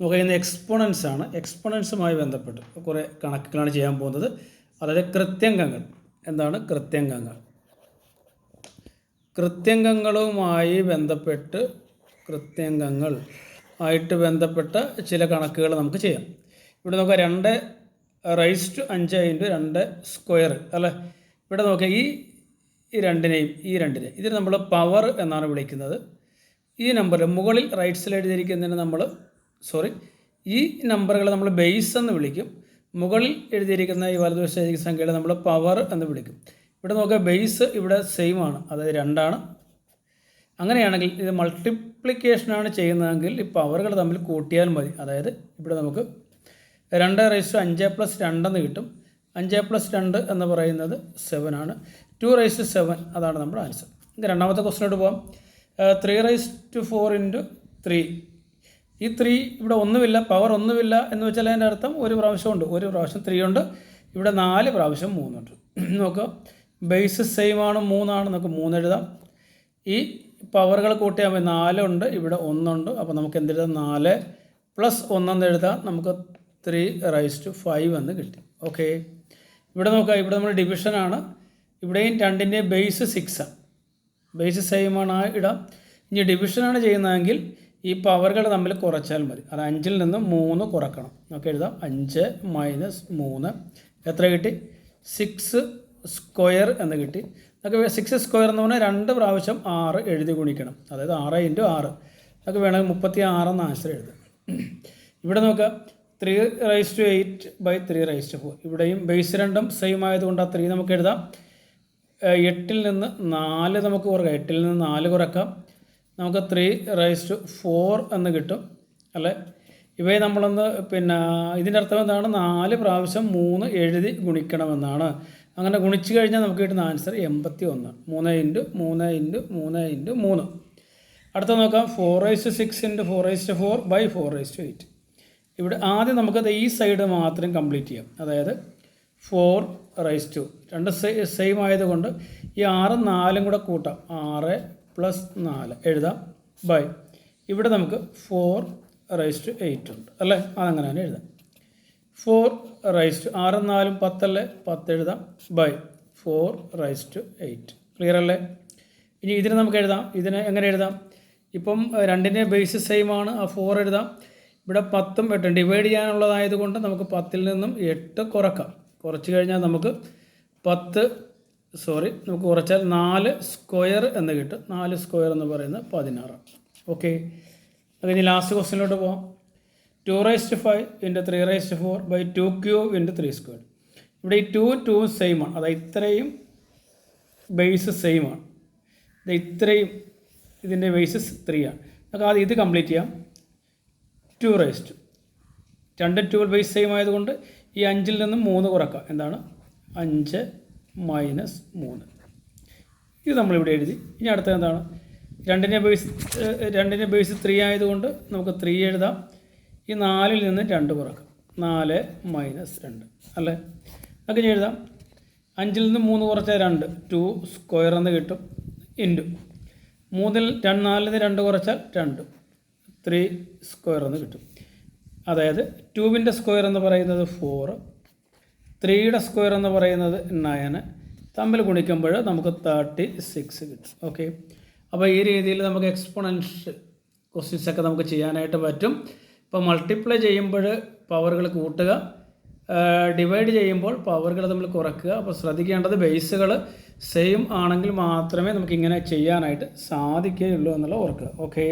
നോക്കുന്ന എക്സ്പോണൻസ് ആണ്. എക്സ്പോണൻസുമായി ബന്ധപ്പെട്ട് കുറേ കണക്കുകളാണ് ചെയ്യാൻ പോകുന്നത്. അതായത് കൃത്യംഗങ്ങൾ. എന്താണ് കൃത്യംഗങ്ങൾ? കൃത്യംഗങ്ങളുമായി ബന്ധപ്പെട്ട് കൃത്യംഗങ്ങൾ ആയിട്ട് ബന്ധപ്പെട്ട ചില കണക്കുകൾ നമുക്ക് ചെയ്യാം. ഇവിടെ നോക്കുക രണ്ട് റൈസ് ടു അഞ്ച് ഇന്റു രണ്ട് സ്ക്വയർ അല്ലേ? ഇവിടെ നോക്കുക ഈ ഈ രണ്ടിനെയും ഈ രണ്ടിനെയും. ഇതിന് നമ്മൾ പവർ എന്നാണ് വിളിക്കുന്നത്. ഈ നമ്പർ മുകളിൽ റൈറ്റ് സൈഡ് എഴുതിയിരിക്കുന്നതിന് നമ്മൾ സോറി ഈ നമ്പറുകൾ നമ്മൾ ബേസ് എന്ന് വിളിക്കും. മുകളിൽ എഴുതിയിരിക്കുന്ന ഈ വലതുവശ സംഖ്യകളെ നമ്മൾ പവർ എന്ന് വിളിക്കും. ഇവിടെ നോക്കുക ബേസ് ഇവിടെ സെയിം ആണ് അതായത് രണ്ടാണ്. അങ്ങനെയാണെങ്കിൽ ഇത് മൾട്ടിപ്ലിക്കേഷനാണ് ചെയ്യുന്നതെങ്കിൽ ഈ പവറുകൾ തമ്മിൽ കൂട്ടിയാൽ മതി. അതായത് ഇവിടെ നമുക്ക് രണ്ട് റൈസ് അഞ്ച് പ്ലസ് രണ്ടെന്ന് കിട്ടും. അഞ്ച് പ്ലസ് രണ്ട് എന്ന് പറയുന്നത് സെവൻ ആണ്. ടു റൈസ് സെവൻ അതാണ് നമ്മുടെ ആൻസർ രണ്ടാമത്തെ ക്വസ്റ്റിനോട്ട് പോകാം three raise to four into three ഈ ത്രീ ഇവിടെ ഒന്നുമില്ല പവർ ഒന്നുമില്ല എന്ന് വെച്ചാൽ അതിന്റെ അർത്ഥം ഒരു പ്രാവശ്യമുണ്ട് ഒരു പ്രാവശ്യം ത്രീ ഉണ്ട്. ഇവിടെ നാല് പ്രാവശ്യം മൂന്നുണ്ട്. നോക്കുക ബേസ് സെയിം ആണ് മൂന്നാണ് നമുക്ക് മൂന്ന് എഴുതാം. ഈ പവറുകൾ കൂട്ടിയാൽ മതി നാലുണ്ട് ഇവിടെ ഒന്നുണ്ട്. അപ്പോൾ നമുക്ക് എന്ത് എന്തെഴുതാം നാല് പ്ലസ് ഒന്നെന്ന് എഴുതാം. നമുക്ക് ത്രീ റൈസ് ടു ഫൈവ് എന്ന് കിട്ടി. ഓക്കെ ഇവിടെ നോക്കുക ഇവിടെ നമ്മൾ ഡിവിഷനാണ് ഇവിടെയും രണ്ടിന്റെയും ബേസ് സിക്സാണ് ബേസ് സെയിം ആണ് ആ ഇടാം. ഇനി ഡിവിഷനാണ് ചെയ്യുന്നതെങ്കിൽ ഈ പവറുകൾ തമ്മിൽ കുറച്ചാൽ മതി. അത് അഞ്ചിൽ നിന്ന് മൂന്ന് കുറക്കണം. നമുക്ക് എഴുതാം. അഞ്ച് മൈനസ് മൂന്ന്. എത്ര കിട്ടി? സിക്സ് സ്ക്വയർ എന്ന് കിട്ടി. നമുക്ക് സിക്സ് സ്ക്വയർ എന്ന് പറഞ്ഞാൽ രണ്ട് പ്രാവശ്യം ആറ് എഴുതി ഗുണിക്കണം. അതായത് ആറ് ഇന്റു ആറ്. നമുക്ക് വേണമെങ്കിൽ മുപ്പത്തി ആറെന്ന് ആൻസർ എഴുതാം. ഇവിടെ നോക്കാം. Three raise to eight by three raise to four ഇവിടെയും ബേസ് രണ്ടും സെയിം ആയതുകൊണ്ട് ആ ത്രീ നമുക്ക് എഴുതാം. എട്ടിൽ നിന്ന് നാല് നമുക്ക് കുറക്കാം. എട്ടിൽ നിന്ന് നാല് കുറക്കാം. നമുക്ക് ത്രീ റൈസ് ടു ഫോർ എന്ന് കിട്ടും അല്ലേ? ഇവയെ നമ്മളൊന്ന് പിന്നെ ഇതിന്റെ അർത്ഥം എന്താണ്? നാല് പ്രാവശ്യം മൂന്ന് എഴുതി ഗുണിക്കണമെന്നാണ്. അങ്ങനെ ഗുണിച്ചു കഴിഞ്ഞാൽ നമുക്ക് കിട്ടുന്ന ആൻസർ എൺപത്തി ഒന്ന് മൂന്ന് ഇന്റു മൂന്ന് ഇന്റു മൂന്ന് ഇന്റു മൂന്ന്. അടുത്ത നോക്കാം. Four raise six into four raise four by four raise to eight ഇവിടെ ആദ്യം നമുക്കത് ഈ സൈഡ് മാത്രം കംപ്ലീറ്റ് ചെയ്യാം. അതായത് ഫോർ റൈസ് ടു രണ്ട് സെയിം ആയതുകൊണ്ട് ഈ ആറും നാലും കൂടെ കൂട്ടാം. ആറ് പ്ലസ് നാല്. എഴുതാം. ബൈ ഇവിടെ നമുക്ക് ഫോർ റൈസ് ടു എയ്റ്റ് ഉണ്ട്. അല്ലേ? അതങ്ങനെ തന്നെ എഴുതാം. ഫോർ റൈസ് ടു ആറും നാലും പത്തല്ലേ? പത്ത് എഴുതാം. By four raise to eight clear അല്ലേ? ഇനി ഇതിനെ നമുക്ക് എഴുതാം. ഇതിനെ എങ്ങനെ എഴുതാം? ഇപ്പം രണ്ടിന്റെ ബേസ് സെയിം ആണ്. ആ ഫോർ എഴുതാം. ഇവിടെ പത്തും എട്ടും ഡിവൈഡ് ചെയ്യാനുള്ളതായതുകൊണ്ട് നമുക്ക് പത്തിൽ നിന്നും എട്ട് കുറക്കാം. കുറച്ച് കഴിഞ്ഞാൽ നമുക്ക് പത്ത് സോറി നമുക്ക് കുറച്ചാൽ നാല് സ്ക്വയർ എന്ന് കിട്ടും. നാല് സ്ക്വയർ എന്ന് പറയുന്നത് പതിനാറ്. ഓക്കെ. അത് ഇനി ലാസ്റ്റ് ക്വസ്റ്റിനിലോട്ട് പോകാം two raised five into three raised four by two cube into three square ഇവിടെ ഈ ടു ടു സെയിം ആണ്. അതായത് ഇത്രയും ബേസ് സെയിം ആണ്. ഇത് ഇത്രയും ഇതിന്റെ ബേസ് ത്രീ ആണ്. നമുക്ക് ആദ്യം ഇത് കംപ്ലീറ്റ് ചെയ്യാം. ടു റൈസ്റ്റ് രണ്ട് ടു ബേസ് സെയിം ആയതുകൊണ്ട് ഈ അഞ്ചിൽ നിന്നും മൂന്ന് കുറക്കാം. എന്താണ്? അഞ്ച് മൈനസ് മൂന്ന്. ഇത് നമ്മളിവിടെ എഴുതി. ഇനി അടുത്തത് എന്താണ്? രണ്ടിനെ ബേസ് രണ്ടിനെ ബേസ് ത്രീ ആയതുകൊണ്ട് നമുക്ക് ത്രീ എഴുതാം. ഈ നാലിൽ നിന്ന് രണ്ട് കുറക്കാം. നാല് മൈനസ് രണ്ട്. അല്ലേ? ഇനി എഴുതാം. അഞ്ചിൽ നിന്ന് മൂന്ന് കുറച്ചാൽ രണ്ട്. ടു സ്ക്വയർ എന്ന് കിട്ടും. ഇന്റു മൂന്നിൽ രണ്ട് നാലിൽ നിന്ന് രണ്ട് കുറച്ചാൽ രണ്ട്. ത്രീ സ്ക്വയർ എന്ന് കിട്ടും. അതായത് ടൂവിന്റെ സ്ക്വയർ എന്ന് പറയുന്നത് ഫോറ് ത്രീയുടെ സ്ക്വയർ എന്ന് പറയുന്നത് നയൻ തമ്മിൽ ഗുണിക്കുമ്പോൾ നമുക്ക് തേർട്ടി സിക്സ് കിട്ടും. ഓക്കെ അപ്പോൾ ഈ രീതിയിൽ നമുക്ക് എക്സ്പോണൻഷ്യൽ ക്വസ്റ്റ്യൻസ് ഒക്കെ നമുക്ക് ചെയ്യാനായിട്ട് പറ്റും. ഇപ്പോൾ മൾട്ടിപ്ലൈ ചെയ്യുമ്പോൾ പവറുകൾ കൂട്ടുക. ഡിവൈഡ് ചെയ്യുമ്പോൾ പവറുകൾ നമ്മൾ കുറയ്ക്കുക അപ്പോൾ ശ്രദ്ധിക്കേണ്ടത് ബേസുകൾ സെയിം ആണെങ്കിൽ മാത്രമേ നമുക്ക് ഇങ്ങനെ ചെയ്യാനായിട്ട് സാധിക്കുകയുള്ളൂ എന്നുള്ള ഓർക്കുക. ഓക്കേ